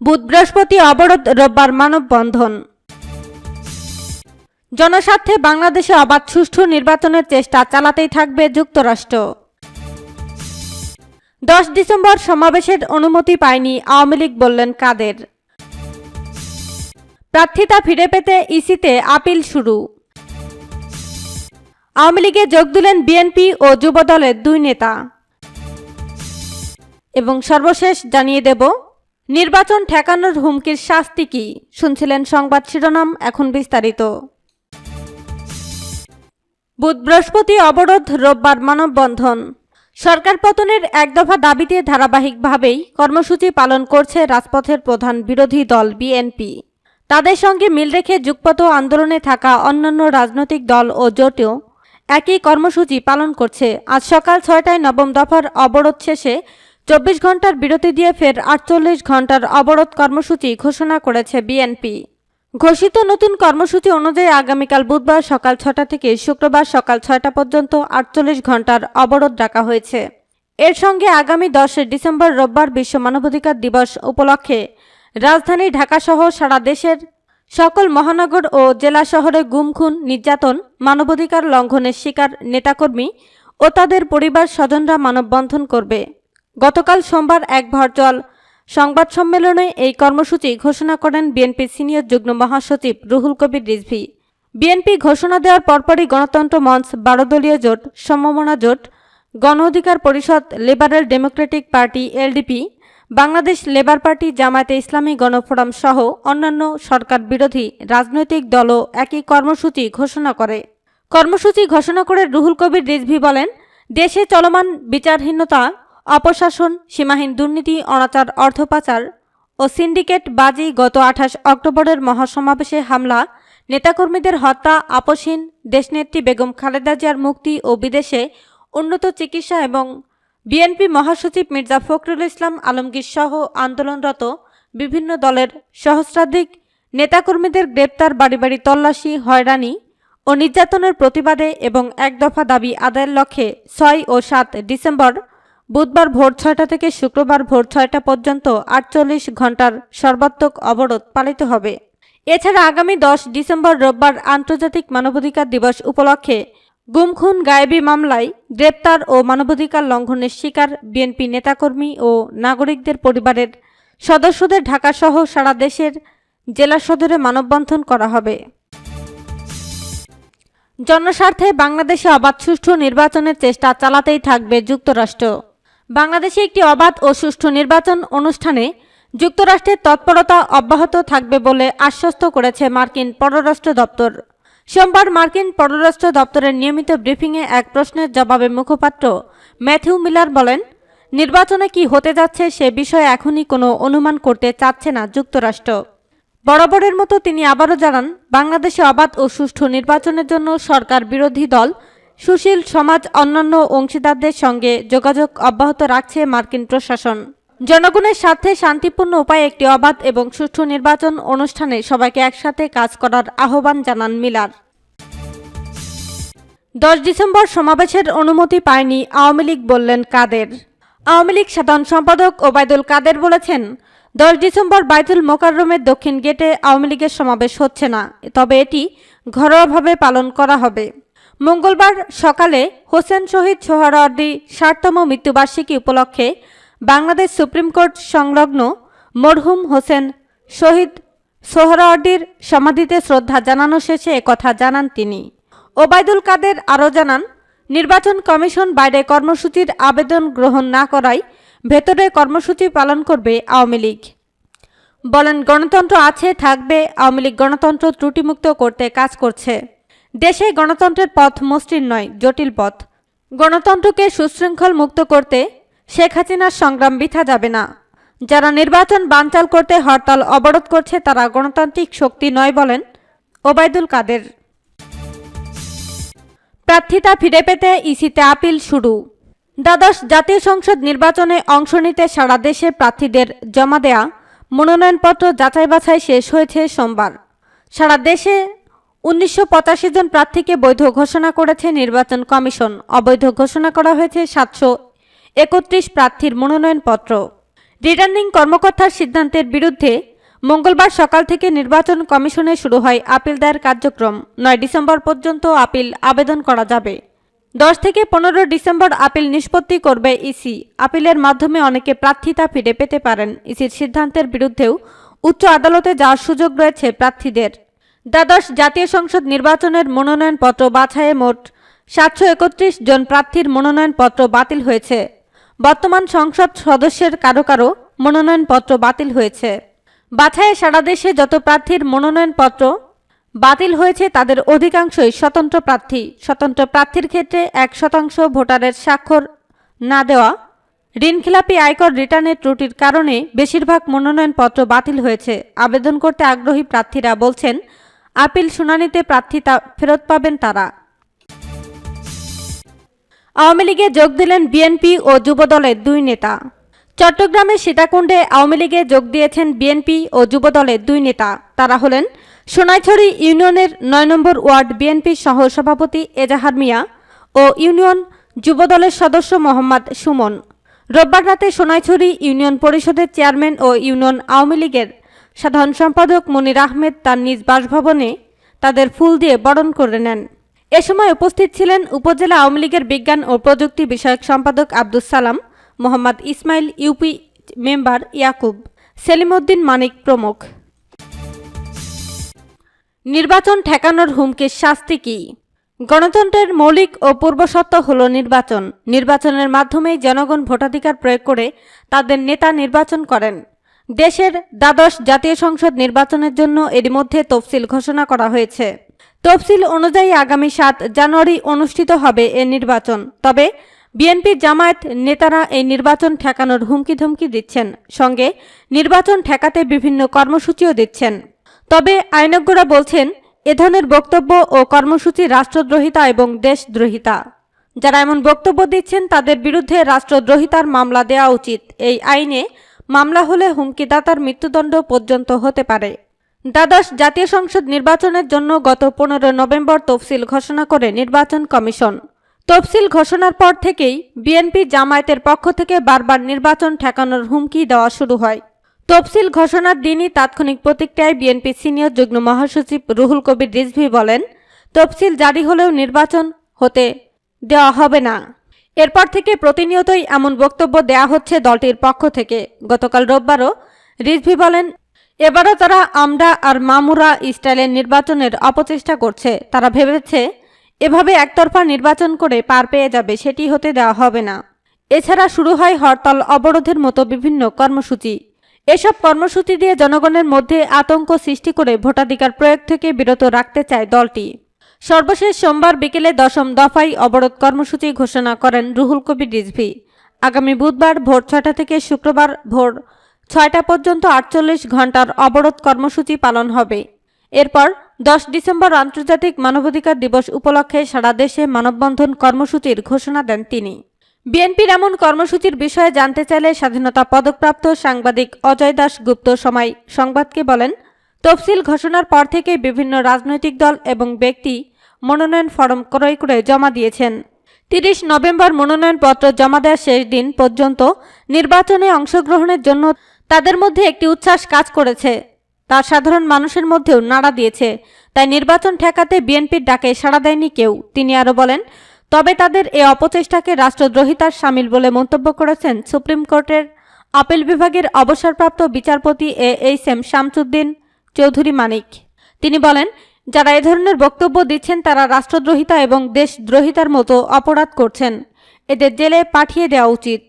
বুধ বৃহস্পতি অবরোধ রোববার মানববন্ধন। জনস্বার্থে বাংলাদেশে অবাধ সুষ্ঠু নির্বাচনের চেষ্টা চালাতেই থাকবে যুক্তরাষ্ট্র। দশ ডিসেম্বর সমাবেশের অনুমতি পায়নি আওয়ামী লীগ বললেন কাদের। প্রার্থিতা ফিরে পেতে ইসিতে আপিল শুরু। আওয়ামী লীগে যোগ দিলেন বিএনপি ও যুবদলের দুই নেতা। এবং সর্বশেষ জানিয়ে দেব নির্বাচন ঠেকানোর হুমকির শাস্তি কি? শুনছিলেন সংবাদ শিরোনাম, এখন বিস্তারিত। বুধ বৃহস্পতি অবরোধ, রোববার মানববন্ধন। সরকার পতনের এক দফা দাবিতে ধারাবাহিকভাবেই কর্মসূচি পালন করছে রাজপথের প্রধান বিরোধী দল বিএনপি। তাদের সঙ্গে মিল রেখে যুগপথ আন্দোলনে থাকা অন্যান্য রাজনৈতিক দল ও জোটেও একই কর্মসূচি পালন করছে। আজ সকাল ছয়টায় নবম দফার অবরোধ শেষে চব্বিশ ঘণ্টার বিরতি দিয়ে ফের আটচল্লিশ ঘণ্টার অবরোধ কর্মসূচি ঘোষণা করেছে বিএনপি। ঘোষিত নতুন কর্মসূচি অনুযায়ী আগামীকাল বুধবার সকাল ছটা থেকে শুক্রবার সকাল ছয়টা পর্যন্ত আটচল্লিশ ঘণ্টার অবরোধ রাখা হয়েছে। এর সঙ্গে আগামী দশই ডিসেম্বর রোববার বিশ্ব মানবাধিকার দিবস উপলক্ষে রাজধানী ঢাকাসহ সারা দেশের সকল মহানগর ও জেলা শহরে গুমখুন নির্যাতন, মানবাধিকার লঙ্ঘনের শিকার নেতাকর্মী ও তাদের পরিবার স্বজনরা মানববন্ধন করবে। গতকাল সোমবার এক ভার্চুয়াল সংবাদ সম্মেলনে এই কর্মসূচি ঘোষণা করেন বিএনপি সিনিয়র যুগ্ম মহাসচিব রুহুল কবির রিজভি। বিএনপি ঘোষণা দেওয়ার পরপরই গণতন্ত্র মঞ্চ বারো দলীয় জোট, সমমনা জোট, Gono Odhikar Parishad, liberal democratic party, LDP, Bangladesh labour party, Jamaat Islami Gonoforum সহ অন্যান্য সরকার বিরোধী রাজনৈতিক দলও একই কর্মসূচি ঘোষণা করে। কর্মসূচি ঘোষণা করে রুহুল কবির রিজভি বলেন, দেশে চলমান বিচারহীনতা অপশাসন, সীমাহীন দুর্নীতি, অনাচার অর্থ পাচার ও সিন্ডিকেট বাজি গত আঠাশ অক্টোবরের মহাসমাবেশে হামলা, নেতাকর্মীদের হত্যা, আপসহীন দেশনেত্রী বেগম খালেদা জিয়ার মুক্তি ও বিদেশে উন্নত চিকিৎসা এবং বিএনপি মহাসচিব মির্জা ফখরুল ইসলাম আলমগীর সহ আন্দোলনরত বিভিন্ন দলের সহস্রাধিক নেতাকর্মীদের গ্রেপ্তার, বাড়ি বাড়ি তল্লাশি, হয়রানি ও নির্যাতনের প্রতিবাদে এবং এক দফা দাবি আদায়ের লক্ষ্যে ছয় ও সাত ডিসেম্বর বুধবার ভোর ছয়টা থেকে শুক্রবার ভোর ছয়টা পর্যন্ত আটচল্লিশ ঘণ্টার সর্বাত্মক অবরোধ পালিত হবে। এছাড়া আগামী দশ ডিসেম্বর রোববার আন্তর্জাতিক মানবাধিকার দিবস উপলক্ষে গুমখুন গায়েবী মামলায় গ্রেপ্তার ও মানবাধিকার লঙ্ঘনের শিকার বিএনপি নেতাকর্মী ও নাগরিকদের পরিবারের সদস্যদের ঢাকাসহ সারা দেশের জেলা সদরে মানববন্ধন করা হবে। জনস্বার্থে বাংলাদেশে অবাধ সুষ্ঠু নির্বাচনের চেষ্টা চালাতেই থাকবে যুক্তরাষ্ট্র। বাংলাদেশে একটি অবাধ ও সুষ্ঠু নির্বাচন অনুষ্ঠানে যুক্তরাষ্ট্রের তৎপরতা অব্যাহত থাকবে বলে আশ্বস্ত করেছে মার্কিন পররাষ্ট্র দপ্তর। সোমবার মার্কিন পররাষ্ট্র দপ্তরের নিয়মিত ব্রিফিংয়ে এক প্রশ্নের জবাবে মুখপাত্র ম্যাথিউ মিলার বলেন, নির্বাচনে কি হতে যাচ্ছে সে বিষয়ে এখনই কোনো অনুমান করতে চাচ্ছে না যুক্তরাষ্ট্র। বরাবরের মতো তিনি আবারও জানান, বাংলাদেশে অবাধ ও সুষ্ঠু নির্বাচনের জন্য সরকার বিরোধী দল সুশীল সমাজ অন্যান্য অংশীদারদের সঙ্গে যোগাযোগ অব্যাহত রাখছে মার্কিন প্রশাসন। জনগণের স্বার্থে শান্তিপূর্ণ উপায়ে একটি অবাধ এবং সুষ্ঠু নির্বাচন অনুষ্ঠানে সবাইকে একসাথে কাজ করার আহ্বান জানান মিলার। দশ ডিসেম্বর সমাবেশের অনুমতি পায়নি আওয়ামী লীগ বললেন কাদের। আওয়ামী লীগ সাধারণ সম্পাদক ওবায়দুল কাদের বলেছেন, দশ ডিসেম্বর বাইতুল মোকাররমের দক্ষিণ গেটে আওয়ামী লীগের সমাবেশ হচ্ছে না, তবে এটি ঘরোয়াভাবে পালন করা হবে। মঙ্গলবার সকালে হোসেন শহীদ সোহরাওয়ার্দী ষাটতম মৃত্যুবার্ষিকী উপলক্ষে বাংলাদেশ সুপ্রিম কোর্ট সংলগ্ন মরহুম হোসেন শহীদ সোহরাওয়ার্দীর সমাধিতে শ্রদ্ধা জানানো শেষে একথা জানান তিনি। ওবায়দুল কাদের আরও জানান, নির্বাচন কমিশন বাইরে কর্মসূচির আবেদন গ্রহণ না করায় ভেতরে কর্মসূচি পালন করবে আওয়ামী লীগ। বলেন, গণতন্ত্র আছে, থাকবে, আওয়ামী লীগ গণতন্ত্র ত্রুটিমুক্ত করতে কাজ করছে। দেশে গণতন্ত্রের পথ মসৃণ নয়, জটিল পথ। গণতন্ত্রকে সুশৃঙ্খল মুক্ত করতে শেখ হাসিনার সংগ্রাম বৃথা যাবে না। যারা নির্বাচন বানচাল করতে হরতাল অবরোধ করছে, তারা গণতান্ত্রিক শক্তি নয় বলেন ওবায়দুল কাদের। প্রার্থিতা ফিরে পেতে ইসিতে আপিল শুরু। দ্বাদশ জাতীয় সংসদ নির্বাচনে অংশ নিতে সারা দেশে প্রার্থীদের জমা দেয়া, মনোনয়নপত্র যাচাই বাছাই শেষ হয়েছে সোমবার। সারা দেশে উনিশশো পঁচাশি জন প্রার্থীকে বৈধ ঘোষণা করেছে নির্বাচন কমিশন। অবৈধ ঘোষণা করা হয়েছে সাতশো একত্রিশ প্রার্থীর মনোনয়নপত্র। রিটার্নিং কর্মকর্তার সিদ্ধান্তের বিরুদ্ধে মঙ্গলবার সকাল থেকে নির্বাচন কমিশনে শুরু হয় আপিল দায়ের কার্যক্রম। নয় ডিসেম্বর পর্যন্ত আপিল আবেদন করা যাবে। দশ থেকে পনেরো ডিসেম্বর আপিল নিষ্পত্তি করবে ইসি। আপিলের মাধ্যমে অনেকে প্রার্থিতা ফিরে পেতে পারেন। ইসির সিদ্ধান্তের বিরুদ্ধেও উচ্চ আদালতে যাওয়ার সুযোগ রয়েছে প্রার্থীদের। দ্বাদশ জাতীয় সংসদ নির্বাচনের মনোনয়নপত্র বাছাইয়ে মোট সাতশো একত্রিশ জন প্রার্থীর মনোনয়নপত্র বাতিল হয়েছে। বর্তমান সংসদ সদস্যের কারও কারও মনোনয়নপত্র বাতিল হয়েছে। বাছাইয়ে সারা দেশে যত প্রার্থীর মনোনয়নপত্র বাতিল হয়েছে, তাদের অধিকাংশই স্বতন্ত্র প্রার্থী। স্বতন্ত্র প্রার্থীর ক্ষেত্রে এক শতাংশ ভোটারের স্বাক্ষর না দেওয়া, ঋণখেলাপি আয়কর রিটার্নের ত্রুটির কারণে বেশিরভাগ মনোনয়নপত্র বাতিল হয়েছে। আবেদন করতে আগ্রহী প্রার্থীরা বলছেন আপিল শুনানিতে প্রার্থিতা ফেরত পাবেন তারা। আওয়ামী লীগে যোগ দিলেন বিএনপি ও যুবদলের দুই নেতা। চট্টগ্রামের সীতাকুণ্ডে আওয়ামী লীগে যোগ দিয়েছেন বিএনপি ও যুবদলের দুই নেতা। তারা হলেন সোনাইছড়ি ইউনিয়নের নয় নম্বর ওয়ার্ড বিএনপি সহ সভাপতি এজাহার মিয়া ও ইউনিয়ন যুবদলের সদস্য মোহাম্মদ সুমন। রোববার রাতে সোনাইছড়ি ইউনিয়ন পরিষদের চেয়ারম্যান ও ইউনিয়ন আওয়ামী লীগের সাধারণ সম্পাদক মনির আহমেদ তার নিজ বাসভবনে তাদের ফুল দিয়ে বরণ করে নেন। এ সময় উপস্থিত ছিলেন উপজেলা আওয়ামী লীগের বিজ্ঞান ও প্রযুক্তি বিষয়ক সম্পাদক আব্দুস সালাম, মোহাম্মদ ইসমাইল ইউপি মেম্বার ইয়াকুব, সেলিমউদ্দিন মানিক প্রমুখ। নির্বাচন ঠেকানোর হুমকির শাস্তি কি? গণতন্ত্রের মৌলিক ও পূর্বশর্ত হল নির্বাচন। নির্বাচনের মাধ্যমেই জনগণ ভোটাধিকার প্রয়োগ করে তাদের নেতা নির্বাচন করেন। দেশের দ্বাদশ জাতীয় সংসদ নির্বাচনের জন্য এরই মধ্যে তফসিল ঘোষণা করা হয়েছে। তফসিল অনুযায়ী আগামী সাত জানুয়ারি অনুষ্ঠিত হবে এ নির্বাচন। তবে বিএনপি জামায়াত নেতারা এই নির্বাচন ঠেকানোর হুমকি ধমকি দিচ্ছেন। সঙ্গে নির্বাচন ঠেকাতে বিভিন্ন কর্মসূচিও দিচ্ছেন। তবে আইনজ্ঞরা বলছেন, এ ধরনের বক্তব্য ও কর্মসূচি রাষ্ট্রদ্রোহিতা এবং দেশদ্রোহিতা। যারা এমন বক্তব্য দিচ্ছেন, তাদের বিরুদ্ধে রাষ্ট্রদ্রোহিতার মামলা দেওয়া উচিত। এই আইনে মামলা হলে হুমকিদাতার মৃত্যুদণ্ড পর্যন্ত হতে পারে। দ্বাদশ জাতীয় সংসদ নির্বাচনের জন্য গত পনেরো নভেম্বর তফসিল ঘোষণা করে নির্বাচন কমিশন। তফসিল ঘোষণার পর থেকেই বিএনপি জামায়াতের পক্ষ থেকে বারবার নির্বাচন ঠেকানোর হুমকি দেওয়া শুরু হয়। তফসিল ঘোষণার দিনই তাৎক্ষণিক প্রতিক্রিয়ায় বিএনপি সিনিয়র যুগ্ম মহাসচিব রুহুল কবির রিজভি বলেন, তফসিল জারি হলেও নির্বাচন হতে দেওয়া হবে না। এরপর থেকে প্রতিনিয়তই এমন বক্তব্য দেয়া হচ্ছে দলটির পক্ষ থেকে। গতকাল রোববারও রিজভি বলেন, এবারও তারা আমরা আর মামুরা স্টাইলের নির্বাচনের অপচেষ্টা করছে, তারা ভেবেছে এভাবে একতরফা নির্বাচন করে পার পেয়ে যাবে, সেটি হতে দেওয়া হবে না। এছাড়া শুরু হয় হরতাল অবরোধের মতো বিভিন্ন কর্মসূচি। এসব কর্মসূচি দিয়ে জনগণের মধ্যে আতঙ্ক সৃষ্টি করে ভোটাধিকার প্রয়োগ থেকে বিরত রাখতে চায় দলটি। সর্বশেষ সোমবার বিকেলে দশম দফায় অবরোধ কর্মসূচি ঘোষণা করেন রুহুল কবির রিজভি। আগামী বুধবার ভোর ছটা থেকে শুক্রবার ভোর ছয়টা পর্যন্ত আটচল্লিশ ঘণ্টার অবরোধ কর্মসূচি পালন হবে। এরপর দশ ডিসেম্বর আন্তর্জাতিক মানবাধিকার দিবস উপলক্ষে সারা দেশে মানববন্ধন কর্মসূচির ঘোষণা দেন তিনি। বিএনপির এমন কর্মসূচির বিষয়ে জানতে চাইলে স্বাধীনতা পদকপ্রাপ্ত সাংবাদিক অজয় দাস গুপ্ত সময় সংবাদকে বলেন, তফসিল ঘোষণার পর থেকে বিভিন্ন রাজনৈতিক দল এবং ব্যক্তি মনোনয়ন ফরম ক্রয় করে জমা দিয়েছেন। তিরিশ নভেম্বর মনোনয়নপত্র জমা দেওয়ার শেষ দিন পর্যন্ত নির্বাচনে অংশগ্রহণের জন্য তাদের মধ্যে একটি উচ্ছ্বাস কাজ করেছে। তা সাধারণ মানুষের মধ্যেও নাড়া দিয়েছে। তাই নির্বাচন ঠেকাতে বিএনপির ডাকে সাড়া দেয়নি কেউ। তিনি আরও বলেন, তবে তাদের এ অপচেষ্টাকে রাষ্ট্রদ্রোহিতার সামিল বলে মন্তব্য করেছেন সুপ্রিম কোর্টের আপিল বিভাগের অবসরপ্রাপ্ত বিচারপতি A H M Shamsuddin Chowdhury Manik. তিনি বলেন যারা এ ধরনের বক্তব্য দিচ্ছেন তারা রাষ্ট্রদ্রোহিতা এবং দেশদ্রোহিতার মতো অপরাধ করছেন। এদের জেলে পাঠিয়ে দেওয়া উচিত।